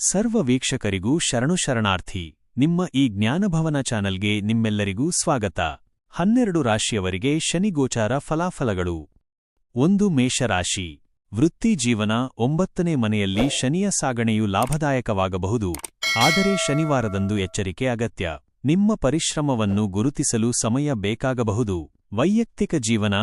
ಸರ್ವ ವೀಕ್ಷಕರಿಗೂ ಶರಣು ಶರಣಾರ್ಥಿ, ನಿಮ್ಮ ಈ ಜ್ಞಾನಭವನ ಚಾನಲ್ಗೆ ನಿಮ್ಮೆಲ್ಲರಿಗೂ ಸ್ವಾಗತ. ಹನ್ನೆರಡು ರಾಶಿಯವರಿಗೆ ಶನಿಗೋಚಾರ ಫಲಾಫಲಗಳು. ಒಂದು ಮೇಷರಾಶಿ, ವೃತ್ತಿ ಜೀವನ ಒಂಬತ್ತನೇ ಮನೆಯಲ್ಲಿ ಶನಿಯ ಸಾಗಣೆಯು ಲಾಭದಾಯಕವಾಗಬಹುದು. ಆದರೆ ಶನಿವಾರದಂದು ಎಚ್ಚರಿಕೆ ಅಗತ್ಯ. ನಿಮ್ಮ ಪರಿಶ್ರಮವನ್ನು ಗುರುತಿಸಲು ಸಮಯ ಬೇಕಾಗಬಹುದು. ವೈಯಕ್ತಿಕ ಜೀವನ,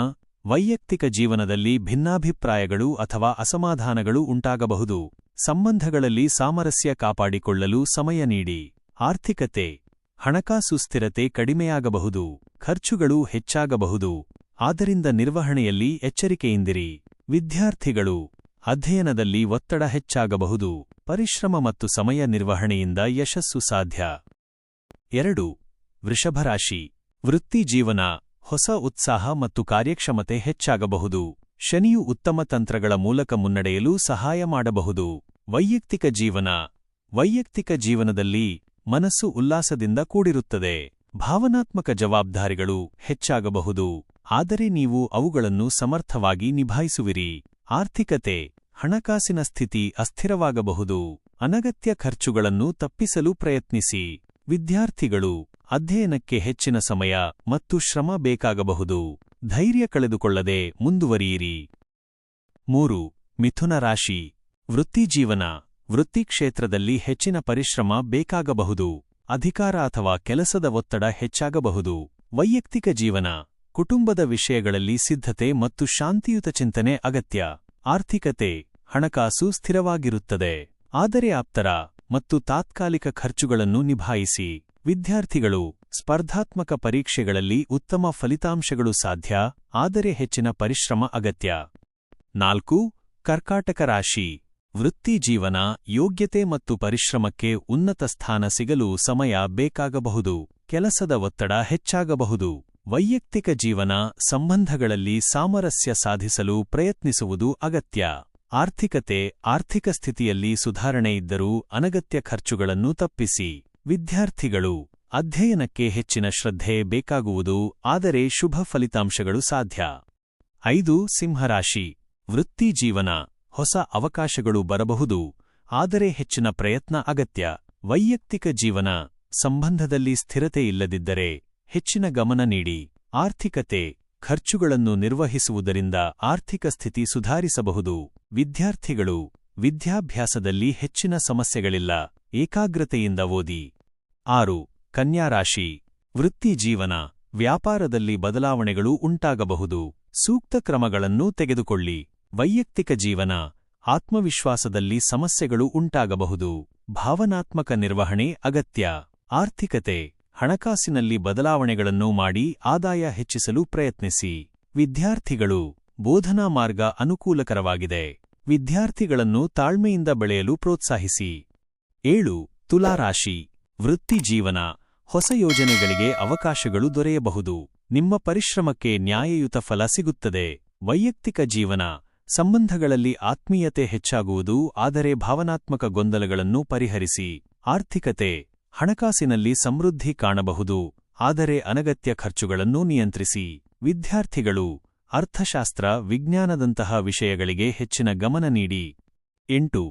ವೈಯಕ್ತಿಕ ಜೀವನದಲ್ಲಿ ಭಿನ್ನಾಭಿಪ್ರಾಯಗಳು ಅಥವಾ ಅಸಮಾಧಾನಗಳು ಉಂಟಾಗಬಹುದು. ಸಂಬಂಧಗಳಲ್ಲಿ ಸಾಮರಸ್ಯ ಕಾಪಾಡಿಕೊಳ್ಳಲು ಸಮಯ ನೀಡಿ. ಆರ್ಥಿಕತೆ, ಹಣಕಾಸು ಸ್ಥಿರತೆ ಕಡಿಮೆಯಾಗಬಹುದು, ಖರ್ಚುಗಳು ಹೆಚ್ಚಾಗಬಹುದು. ಆದ್ದರಿಂದ ನಿರ್ವಹಣೆಯಲ್ಲಿ ಎಚ್ಚರಿಕೆಯಿಂದಿರಿ. ವಿದ್ಯಾರ್ಥಿಗಳು, ಅಧ್ಯಯನದಲ್ಲಿ ಒತ್ತಡ ಹೆಚ್ಚಾಗಬಹುದು. ಪರಿಶ್ರಮ ಮತ್ತು ಸಮಯ ನಿರ್ವಹಣೆಯಿಂದ ಯಶಸ್ಸು ಸಾಧ್ಯ. ಎರಡು ವೃಷಭರಾಶಿ ವೃತ್ತಿಜೀವನ ಹೊಸ ಉತ್ಸಾಹ ಮತ್ತು ಕಾರ್ಯಕ್ಷಮತೆ ಹೆಚ್ಚಾಗಬಹುದು. ಶನಿಯು ಉತ್ತಮ ತಂತ್ರಗಳ ಮೂಲಕ ಮುನ್ನಡೆಯಲು ಸಹಾಯ ಮಾಡಬಹುದು. ವೈಯಕ್ತಿಕ ಜೀವನ. ವೈಯಕ್ತಿಕ ಜೀವನದಲ್ಲಿ ಮನಸ್ಸು ಉಲ್ಲಾಸದಿಂದ ಕೂಡಿರುತ್ತದೆ. ಭಾವನಾತ್ಮಕ ಜವಾಬ್ದಾರಿಗಳು ಹೆಚ್ಚಾಗಬಹುದು. ಆದರೆ ನೀವು ಅವುಗಳನ್ನು ಸಮರ್ಥವಾಗಿ ನಿಭಾಯಿಸುವಿರಿ. ಆರ್ಥಿಕತೆ, ಹಣಕಾಸಿನ ಸ್ಥಿತಿ ಅಸ್ಥಿರವಾಗಬಹುದು. ಅನಗತ್ಯ ಖರ್ಚುಗಳನ್ನು ತಪ್ಪಿಸಲು ಪ್ರಯತ್ನಿಸಿ. ವಿದ್ಯಾರ್ಥಿಗಳು, ಅಧ್ಯಯನಕ್ಕೆ ಹೆಚ್ಚಿನ ಸಮಯ ಮತ್ತು ಶ್ರಮ ಬೇಕಾಗಬಹುದು. ಧೈರ್ಯ ಕಳೆದುಕೊಳ್ಳದೆ ಮುಂದುವರಿಯಿರಿ. ಮೂರು, ಮಿಥುನ ರಾಶಿ. ವೃತ್ತಿಜೀವನ ವೃತ್ತಿ ಕ್ಷೇತ್ರದಲ್ಲಿ ಹೆಚ್ಚಿನ ಪರಿಶ್ರಮ ಬೇಕಾಗಬಹುದು. ಅಧಿಕಾರ ಅಥವಾ ಕೆಲಸದ ಒತ್ತಡ ಹೆಚ್ಚಾಗಬಹುದು. ವೈಯಕ್ತಿಕ ಜೀವನ, ಕುಟುಂಬದ ವಿಷಯಗಳಲ್ಲಿ ಸಿದ್ಧತೆ ಮತ್ತು ಶಾಂತಿಯುತ ಚಿಂತನೆ ಅಗತ್ಯ. ಆರ್ಥಿಕತೆ, ಹಣಕಾಸು ಸ್ಥಿರವಾಗಿರುತ್ತದೆ. ಆದರೆ ಆಪ್ತರ ಮತ್ತು ತಾತ್ಕಾಲಿಕ ಖರ್ಚುಗಳನ್ನು ನಿಭಾಯಿಸಿ. ವಿದ್ಯಾರ್ಥಿಗಳು ಸ್ಪರ್ಧಾತ್ಮಕ ಪರೀಕ್ಷೆಗಳಲ್ಲಿ ಉತ್ತಮ ಫಲಿತಾಂಶಗಳು ಸಾಧ್ಯ, ಆದರೆ ಹೆಚ್ಚಿನ ಪರಿಶ್ರಮ ಅಗತ್ಯ. ನಾಲ್ಕು, ಕರ್ಕಾಟಕ ರಾಶಿ. ವೃತ್ತಿ ಜೀವನ, ಯೋಗ್ಯತೆ ಮತ್ತು ಪರಿಶ್ರಮಕ್ಕೆ ಉನ್ನತ ಸ್ಥಾನ ಸಿಗಲು ಸಮಯ ಬೇಕಾಗಬಹುದು, ಕೆಲಸದ ಒತ್ತಡ ಹೆಚ್ಚಾಗಬಹುದು. ವೈಯಕ್ತಿಕ ಜೀವನ ಸಂಬಂಧಗಳಲ್ಲಿ ಸಾಮರಸ್ಯ ಸಾಧಿಸಲು ಪ್ರಯತ್ನಿಸುವುದು ಅಗತ್ಯ. ಆರ್ಥಿಕತೆ, ಆರ್ಥಿಕ ಸ್ಥಿತಿಯಲ್ಲಿ ಸುಧಾರಣೆ ಇದ್ದರೂ ಅನಗತ್ಯ ಖರ್ಚುಗಳನ್ನು ತಪ್ಪಿಸಿ. ವಿದ್ಯಾರ್ಥಿಗಳು, ಅಧ್ಯಯನಕ್ಕೆ ಹೆಚ್ಚಿನ ಶ್ರದ್ಧೆ ಬೇಕಾಗುವುದು, ಆದರೆ ಶುಭ ಫಲಿತಾಂಶಗಳು ಸಾಧ್ಯ. ಐದು, ಸಿಂಹರಾಶಿ. ವೃತ್ತಿ ಜೀವನ. ಹೊಸ ಅವಕಾಶಗಳು ಬರಬಹುದು. ಆದರೆ ಹೆಚ್ಚಿನ ಪ್ರಯತ್ನ ಅಗತ್ಯ. ವೈಯಕ್ತಿಕ ಜೀವನ ಸಂಬಂಧದಲ್ಲಿ ಸ್ಥಿರತೆ ಇಲ್ಲದಿದ್ದರೆ ಹೆಚ್ಚಿನ ಗಮನ ನೀಡಿ. ಆರ್ಥಿಕತೆ, ಖರ್ಚುಗಳನ್ನು ನಿರ್ವಹಿಸುವುದರಿಂದ ಆರ್ಥಿಕ ಸ್ಥಿತಿ ಸುಧಾರಿಸಬಹುದು. ವಿದ್ಯಾರ್ಥಿಗಳು ವಿದ್ಯಾಭ್ಯಾಸದಲ್ಲಿ ಹೆಚ್ಚಿನ ಸಮಸ್ಯೆಗಳಿಲ್ಲ. ಏಕಾಗ್ರತೆಯಿಂದ ಓದಿ. ಆರು, ಕನ್ಯಾರಾಶಿ. ವೃತ್ತಿಜೀವನ ವ್ಯಾಪಾರದಲ್ಲಿ ಬದಲಾವಣೆಗಳು ಉಂಟಾಗಬಹುದು. ಸೂಕ್ತ ಕ್ರಮಗಳನ್ನು ತೆಗೆದುಕೊಳ್ಳಿ. ವೈಯಕ್ತಿಕ ಜೀವನ, ಆತ್ಮವಿಶ್ವಾಸದಲ್ಲಿ ಸಮಸ್ಯೆಗಳು ಉಂಟಾಗಬಹುದು. ಭಾವನಾತ್ಮಕ ನಿರ್ವಹಣೆ ಅಗತ್ಯ. ಆರ್ಥಿಕತೆ, ಹಣಕಾಸಿನಲ್ಲಿ ಬದಲಾವಣೆಗಳನ್ನು ಮಾಡಿ ಆದಾಯ ಹೆಚ್ಚಿಸಲು ಪ್ರಯತ್ನಿಸಿ. ವಿದ್ಯಾರ್ಥಿಗಳು, ಬೋಧನಾ ಮಾರ್ಗ ಅನುಕೂಲಕರವಾಗಿದೆ. ವಿದ್ಯಾರ್ಥಿಗಳನ್ನು ತಾಳ್ಮೆಯಿಂದ ಬೆಳೆಯಲು ಪ್ರೋತ್ಸಾಹಿಸಿ. ಏಳು, ತುಲಾರಾಶಿ. ವೃತ್ತಿ ಜೀವನ, ಹೊಸ ಯೋಜನೆಗಳಿಗೆ ಅವಕಾಶಗಳು ದೊರೆಯಬಹುದು. ನಿಮ್ಮ ಪರಿಶ್ರಮಕ್ಕೆ ನ್ಯಾಯಯುತ ಫಲ ಸಿಗುತ್ತದೆ. ವೈಯಕ್ತಿಕ ಜೀವನ ಸಂಬಂಧಗಳಲ್ಲಿ ಆತ್ಮೀಯತೆ ಹೆಚ್ಚಾಗುವುದು, ಆದರೆ ಭಾವನಾತ್ಮಕ ಗೊಂದಲಗಳನ್ನು ಪರಿಹರಿಸಿ. ಆರ್ಥಿಕತೆ, ಹಣಕಾಸಿನಲ್ಲಿ ಸಮೃದ್ಧಿ ಕಾಣಬಹುದು, ಆದರೆ ಅನಗತ್ಯ ಖರ್ಚುಗಳನ್ನು ನಿಯಂತ್ರಿಸಿ. ವಿದ್ಯಾರ್ಥಿಗಳು, ಅರ್ಥಶಾಸ್ತ್ರ, ವಿಜ್ಞಾನದಂತಹ ವಿಷಯಗಳಿಗೆ ಹೆಚ್ಚಿನ ಗಮನ ನೀಡಿ. ಎಂಟು,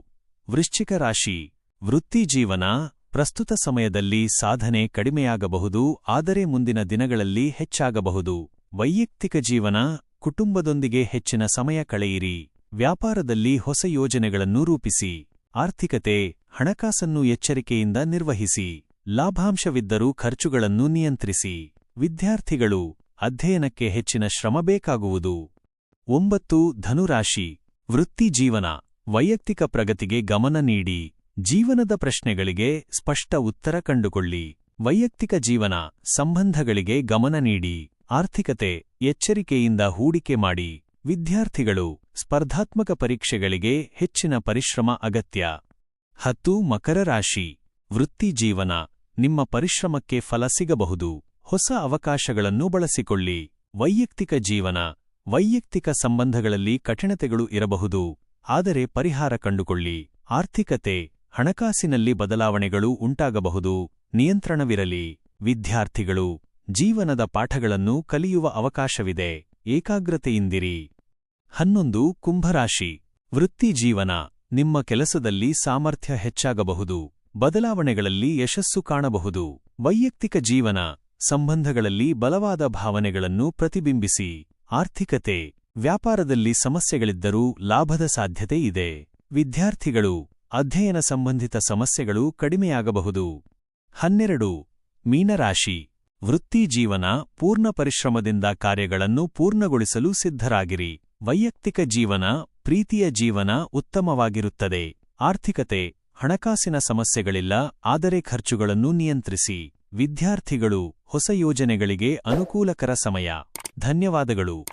ವೃಶ್ಚಿಕ ರಾಶಿ, ವೃತ್ತಿ ಜೀವನ, ಪ್ರಸ್ತುತ ಸಮಯದಲ್ಲಿ ಸಾಧನೆ ಕಡಿಮೆಯಾಗಬಹುದು, ಆದರೆ ಮುಂದಿನ ದಿನಗಳಲ್ಲಿ ಹೆಚ್ಚಾಗಬಹುದು. ವೈಯಕ್ತಿಕ ಜೀವನ ಕುಟುಂಬದೊಂದಿಗೆ ಹೆಚ್ಚಿನ ಸಮಯ ಕಳೆಯಿರಿ. ವ್ಯಾಪಾರದಲ್ಲಿ ಹೊಸ ಯೋಜನೆಗಳನ್ನು ರೂಪಿಸಿ. ಆರ್ಥಿಕತೆ, ಹಣಕಾಸನ್ನು ಎಚ್ಚರಿಕೆಯಿಂದ ನಿರ್ವಹಿಸಿ. ಲಾಭಾಂಶವಿದ್ದರೂ ಖರ್ಚುಗಳನ್ನು ನಿಯಂತ್ರಿಸಿ. ವಿದ್ಯಾರ್ಥಿಗಳು, ಅಧ್ಯಯನಕ್ಕೆ ಹೆಚ್ಚಿನ ಶ್ರಮ ಬೇಕಾಗುವುದು. ಒಂಬತ್ತು, ಧನುರಾಶಿ. ವೃತ್ತಿ ಜೀವನ. ವೈಯಕ್ತಿಕ ಪ್ರಗತಿಗೆ ಗಮನ ನೀಡಿ. ಜೀವನದ ಪ್ರಶ್ನೆಗಳಿಗೆ ಸ್ಪಷ್ಟ ಉತ್ತರ ಕಂಡುಕೊಳ್ಳಿ. ವೈಯಕ್ತಿಕ ಜೀವನ, ಸಂಬಂಧಗಳಿಗೆ ಗಮನ ನೀಡಿ. ಆರ್ಥಿಕತೆ, ಎಚ್ಚರಿಕೆಯಿಂದ ಹೂಡಿಕೆ ಮಾಡಿ, ವಿದ್ಯಾರ್ಥಿಗಳು ಸ್ಪರ್ಧಾತ್ಮಕ ಪರೀಕ್ಷೆಗಳಿಗೆ ಹೆಚ್ಚಿನ ಪರಿಶ್ರಮ ಅಗತ್ಯ. ಹತ್ತು, ಮಕರ ರಾಶಿ, ವೃತ್ತಿ ಜೀವನ, ನಿಮ್ಮ ಪರಿಶ್ರಮಕ್ಕೆ ಫಲ ಸಿಗಬಹುದು. ಹೊಸ ಅವಕಾಶಗಳನ್ನು ಬಳಸಿಕೊಳ್ಳಿ. ವೈಯಕ್ತಿಕ ಜೀವನ, ವೈಯಕ್ತಿಕ ಸಂಬಂಧಗಳಲ್ಲಿ ಕಠಿಣತೆಗಳು ಇರಬಹುದು. ಆದರೆ ಪರಿಹಾರ ಕಂಡುಕೊಳ್ಳಿ. ಆರ್ಥಿಕತೆ, ಹಣಕಾಸಿನಲ್ಲಿ ಬದಲಾವಣೆಗಳು ಉಂಟಾಗಬಹುದು. ನಿಯಂತ್ರಣವಿರಲಿ. ವಿದ್ಯಾರ್ಥಿಗಳು ಜೀವನದ ಪಾಠಗಳನ್ನು ಕಲಿಯುವ ಅವಕಾಶವಿದೆ. ಏಕಾಗ್ರತೆಯಿಂದಿರಿ. ಹನ್ನೊಂದು, ಕುಂಭರಾಶಿ. ವೃತ್ತಿ ಜೀವನ. ನಿಮ್ಮ ಕೆಲಸದಲ್ಲಿ ಸಾಮರ್ಥ್ಯ ಹೆಚ್ಚಾಗಬಹುದು. ಬದಲಾವಣೆಗಳಲ್ಲಿ ಯಶಸ್ಸು ಕಾಣಬಹುದು. ವೈಯಕ್ತಿಕ ಜೀವನ. ಸಂಬಂಧಗಳಲ್ಲಿ ಬಲವಾದ ಭಾವನೆಗಳನ್ನು ಪ್ರತಿಬಿಂಬಿಸಿ. ಆರ್ಥಿಕತೆ. ವ್ಯಾಪಾರದಲ್ಲಿ ಸಮಸ್ಯೆಗಳಿದ್ದರೂ ಲಾಭದ ಸಾಧ್ಯತೆ ಇದೆ. ವಿದ್ಯಾರ್ಥಿಗಳು. ಅಧ್ಯಯನ ಸಂಬಂಧಿತ ಸಮಸ್ಯೆಗಳು ಕಡಿಮೆಯಾಗಬಹುದು. ಹನ್ನೆರಡು, ಮೀನರಾಶಿ. ವೃತ್ತಿ ಜೀವನ ಪೂರ್ಣ ಪರಿಶ್ರಮದಿಂದ ಕಾರ್ಯಗಳನ್ನು ಪೂರ್ಣಗೊಳಿಸಲು ಸಿದ್ಧರಾಗಿರಿ. ವೈಯಕ್ತಿಕ ಜೀವನ, ಪ್ರೀತಿಯ ಜೀವನ ಉತ್ತಮವಾಗಿರುತ್ತದೆ. ಆರ್ಥಿಕತೆ, ಹಣಕಾಸಿನ ಸಮಸ್ಯೆಗಳಿಲ್ಲ, ಆದರೆ ಖರ್ಚುಗಳನ್ನು ನಿಯಂತ್ರಿಸಿ. ವಿದ್ಯಾರ್ಥಿಗಳು, ಹೊಸ ಯೋಜನೆಗಳಿಗೆ ಅನುಕೂಲಕರ ಸಮಯ. ಧನ್ಯವಾದಗಳು.